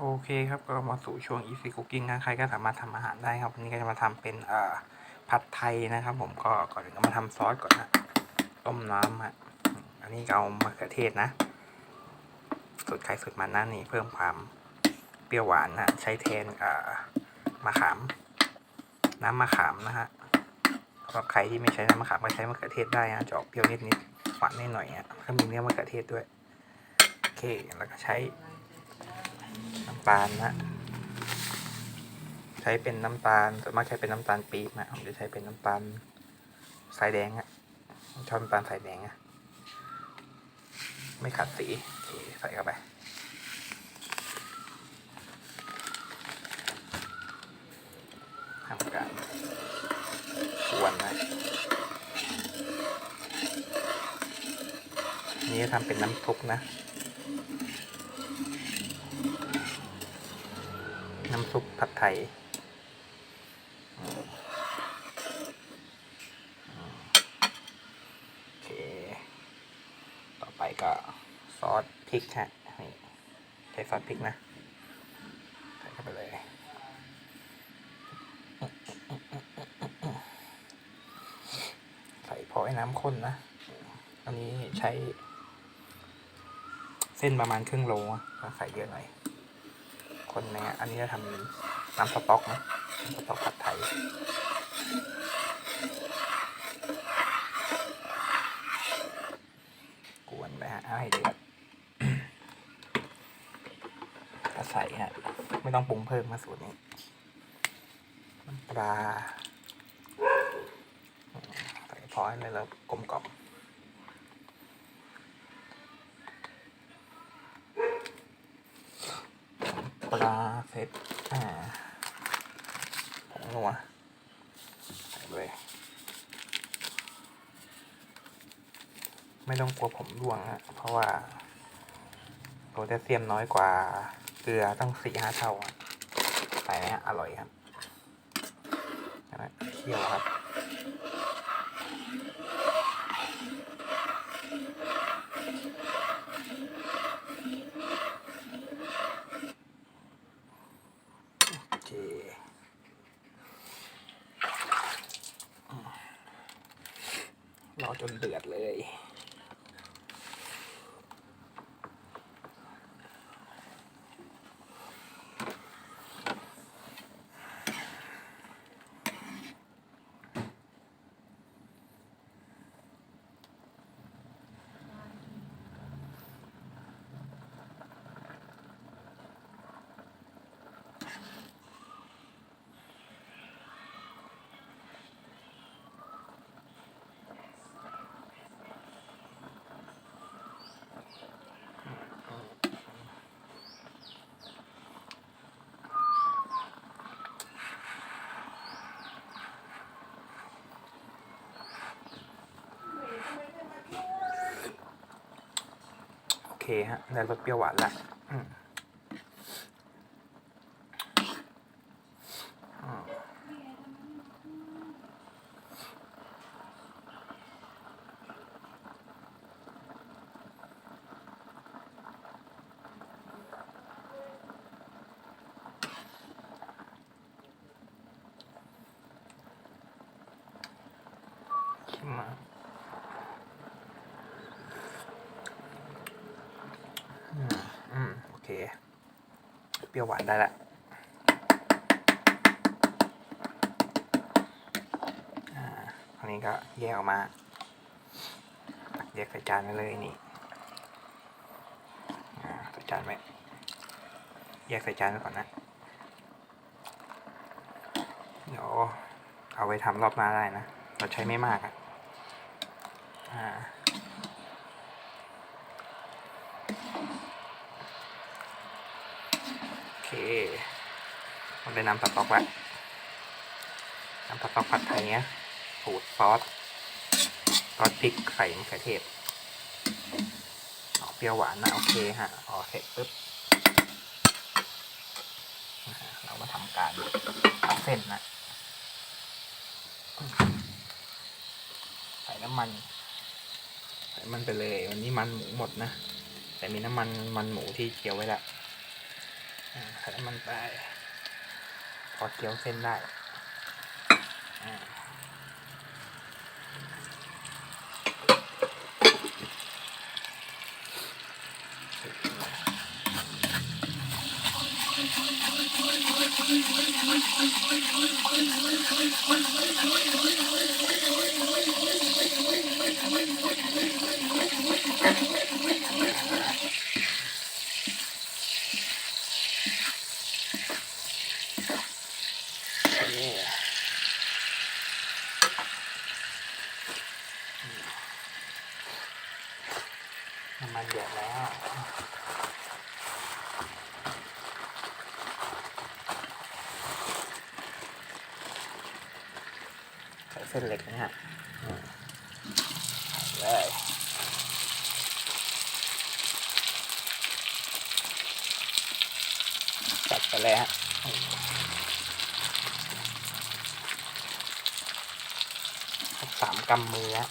โอเคครับก็มาสู่ช่วง easy cooking นะใครก็สามารถทำอาหารได้ครับวันนี้ก็จะมาทำเป็นเอ่อผัดไทยนะครับผมก็ก่อนอื่นก็มาทำซอสก่อนนะต้มน้ำฮะอืมอันนี้ก็เอามะเขือเทศนะสูตรใครสูตรมันนะนี่เพิ่มความเปรี้ยวหวานนะใช้แทนเอ่อมะขาม น้ำมะขามนะฮะสำหรับใครที่ไม่ใช้น้ำมะขามก็ใช้มะเขือเทศได้นะจะออกเปรี้ยวนิดๆหวานนิดหน่อยอะถ้ามีเนื้อมะเขือเทศด้วยโอเคแล้วก็ใช้ำตาลนะใช้เป็นน้ำตาลส่วนมากใช้เป็นน้ำตาลปี๊บนะผมจะใช้เป็นน้ำตาลสายแดงอะชอบน้ำตาลสายแดงอะไม่ขัดสีใส่เข้าไปทำการกวนนะนี่จะทำเป็นน้ำซุปนะ น้ำซุปผัดไทยโอเค ต่อไปก็ซอสพริกฮะนี่ใช้ซอสพริกนะ ใส่เข้าไปเลยใส่พอให้น้ำข้นนะ อันนี้ใช้เส้นประมาณครึ่งโลก็ใส่เยอะหน่อย คนเนี้ยอันนี้จะทำน้ำสต๊อกนะน้ำสต๊อกผัดไทยกวนไปฮะเอาให้เดือดก็ใส่ฮะ ไม่ต้องปรุงเพิ่มมาสูตรนี้น้ำปลาใส่พอให้เลยแล้วกลมกล่อม ปลาเสร็จอ่าผงนัวใส่เลยไม่ต้องกลัวผมร่วงอะเพราะว่าโพแทสเซียมน้อยกว่าเกลือตั้งสี่ห้าเท่าอะใส่นะอร่อยครับใช่ไหมเคี่ยวครับ โอเครอจ นเดือดเลย เคฮะได้รสเปรี้ยวหวานละอืมอืมชิมมาอืมอืม โอเค เปรี้ยวหวานได้ละอ่าคราวนี้ก็แยกออกมาตักแยกใส่จานไปเลยนี่ใส่จานไว้แยกใส่จานไว้ก่อนนะ เดี๋ยวเอาไว้ทำรอบหน้าได้นะ เราใช้ไม่มากอะ อ่า โอเคมันได้น้ำสต๊อกแล้วน้ำสต๊อกผัดไทยเนี้ยสูตรซอสซอสพริกใส่มะเขือเทศออกเปรี้ยวหวานนะโอเคฮะออเสร็จปุ๊บเรามาทำการตัดเส้นนะใส่น้ำมัน ใส่มันไปเลย วันนี้มันหมูหมดนะแต่มีน้ำมันมันหมูที่เคี่ยวไว้แล้ว ใส่มันไป พอเจียวเส้นได้อ่าโอเคน้ำมันเดือดแล้ว ใส่เส้นเล็กนะฮะเลยจัดไปเลยฮะสามกำมือฮะ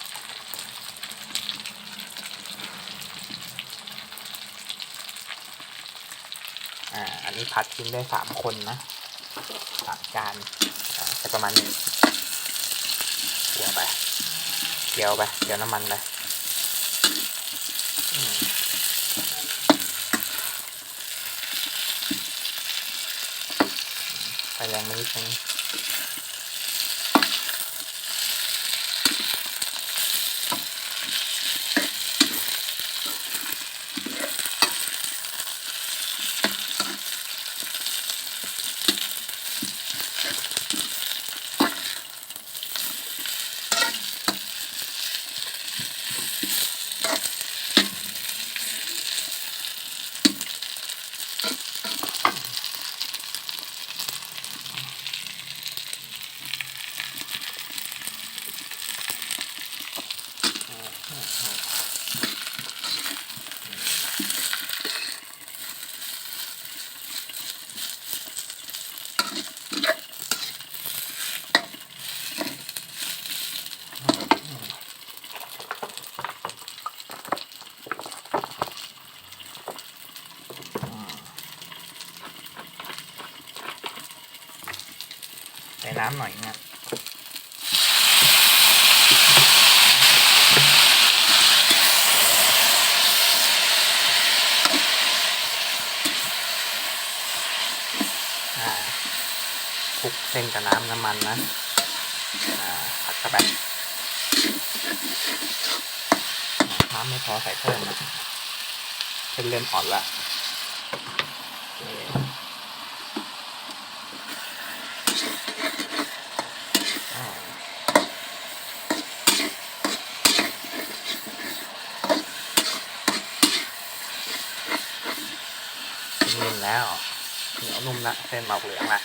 อ่า อันนี้พัดกินได้สามคนนะสามจานจะประมาณนี้ เกี่ยวไป เกี่ยวไป เกี่ยวน้ำมันไปไฟแรงไปนิดนึงำหน่อยนะอ่าคลุกเส้นกับน้ำน้ำมันนะผัดเข้าไปอ่าน้ำไม่พอใส่เพิ่มนะเส้นเริ่มอ่อนละโอเค อ่านิ่ม แล้วเหนียวนุ่มละเส้นออกเหลืองละ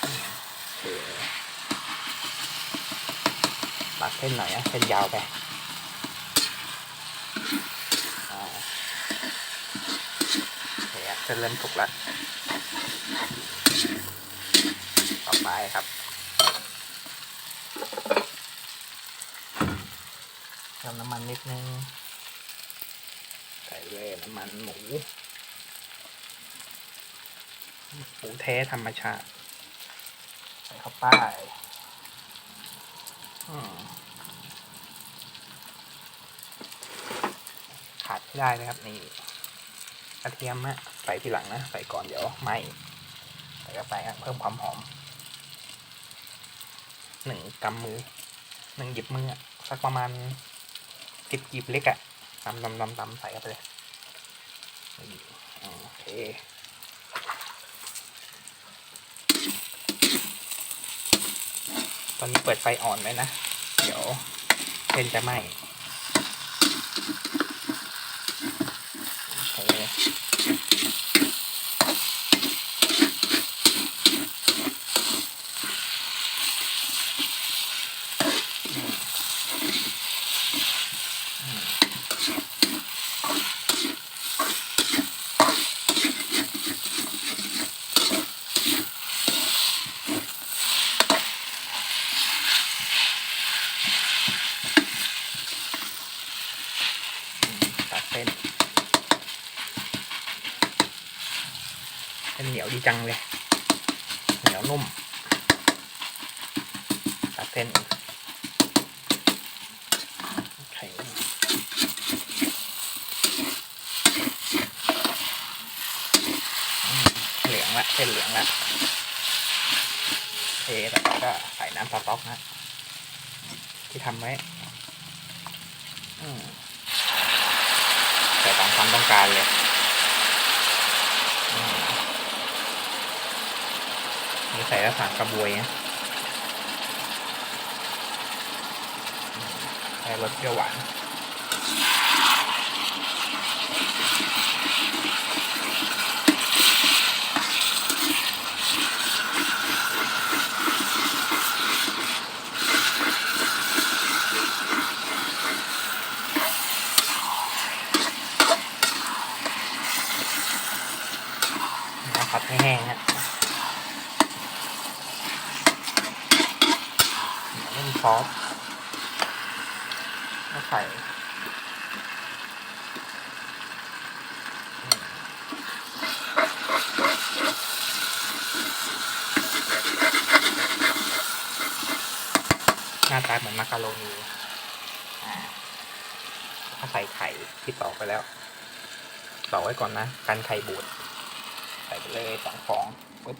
โอเคตัดเส้นหน่อยนะเส้นยาวไปอ่าโอเคอะเส้นเริ่มสุกแล้ว ต่อไปครับ เติมน้ำมันนิดนึง ลยน้ำมันหมูหมูแท้ธรรมชาติใส่เข้าไปอืมขาดไม่ได้นะครับนี่กระเทียมอะใส่ทีหลังนะ ใส่ก่อนเดี๋ยวไหมใส่เข้าไปครับเพิ่มความหอมหนึ่งกำมือหนึ่งหยิบมืออะสักประมาณสิบหยิบเล็กอะตำตำตำตำใส่เข้าไปเลยนี่อ่า โอเคตอนนี้เปิดไฟอ่อนไว้นะ เดี๋ยวเส้นจะไหม้ ยวดีจังเลย เหนียวนุ่มตัดเส้นไข่เหลืองละเส้นเหลืองละเทแล้วก็ใส่น้ำสต๊อกนะที่ทำไว้ใส่ตามความต้องการเลย มนี่ใส่แล้วสามกระบวยนะใส่รสเปรี้ยวหวาน แล้วผัดให้แห้งฮะเล่นซอสแล้วใส่หน้าตาเหมือนมาการโรนีอ่าก็ใส่ไข่ที่ตอกไปแล้วตอกไว้ก่อนนะกันไข่บูดใส่ไปเลยสองฟองปึ๊บ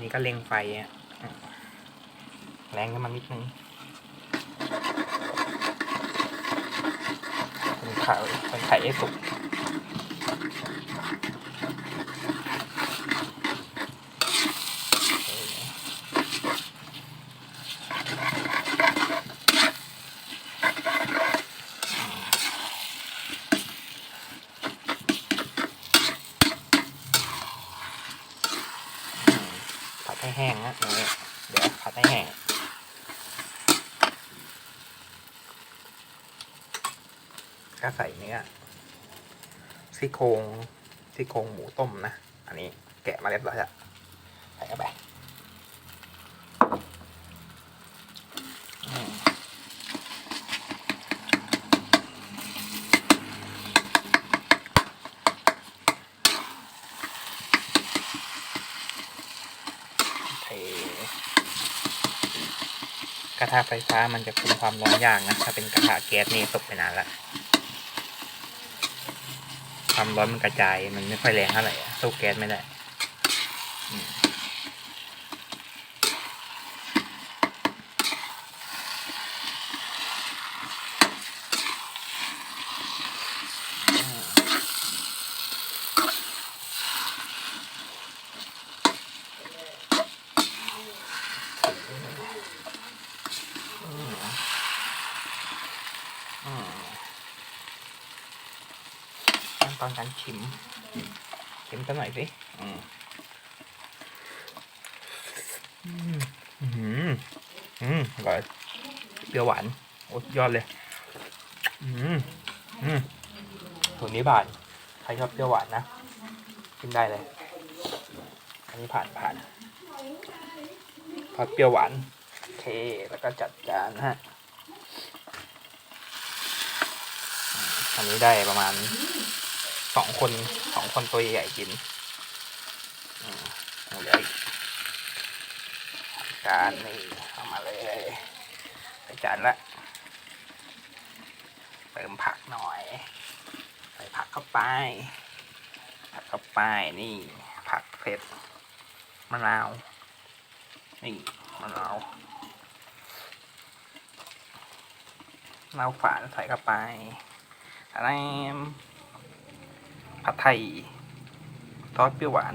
นี่ก็เล็งไฟอะแรงขึ้นมานิดนึงเป็นไข่เป็นไข่ให้สุกเออผัด ให้แห้งนะอย่างนี้เดี๋ยวผัดให้แห้งก็ใส่เนื้อซี่โครงซี่โครงหมูต้มนะ อันนี้แกะมาเรียบร้อยแล้วใส่เข้าไปอืมเทก ระทะไฟฟ้ามันจะคุมความร้อนยากนะ ถ้าเป็นกระทะแก๊สนี่ตกไปนานละความร้อนมันกระจายมันไม่ค่อยแรงเท่าไหร่สู้แก๊สไม่ได้อืมอืมขั้นต อนการชิมชิมสักหน่อยสิอืมอืมอืมอือร่อยเปรี้ยวหวานโอ้ยยอดเลย อืมอืมถุนนี้ผ่านใครชอบเปรี้ยวหวานนะกินได้เลย อันนี้ผ่านผ่านทอดเปรี้ยวหวานโอเคแล้วก็จัดจานฮะอันนี้ได้ประมาณ สองคนสองคนตัวใหญ่กินอืมเอาเลืออีกจานนี่เอามาเลยใส่จานละเติมผักหน่อยใส่ผักเข้าไป ผักเข้าไปนี่ผักเผ็ดมะนาวนี่มะนาวมะนาวฝานใส่เข้าไปอะไร ผัดไทยซอสเปรี้ยวหวาน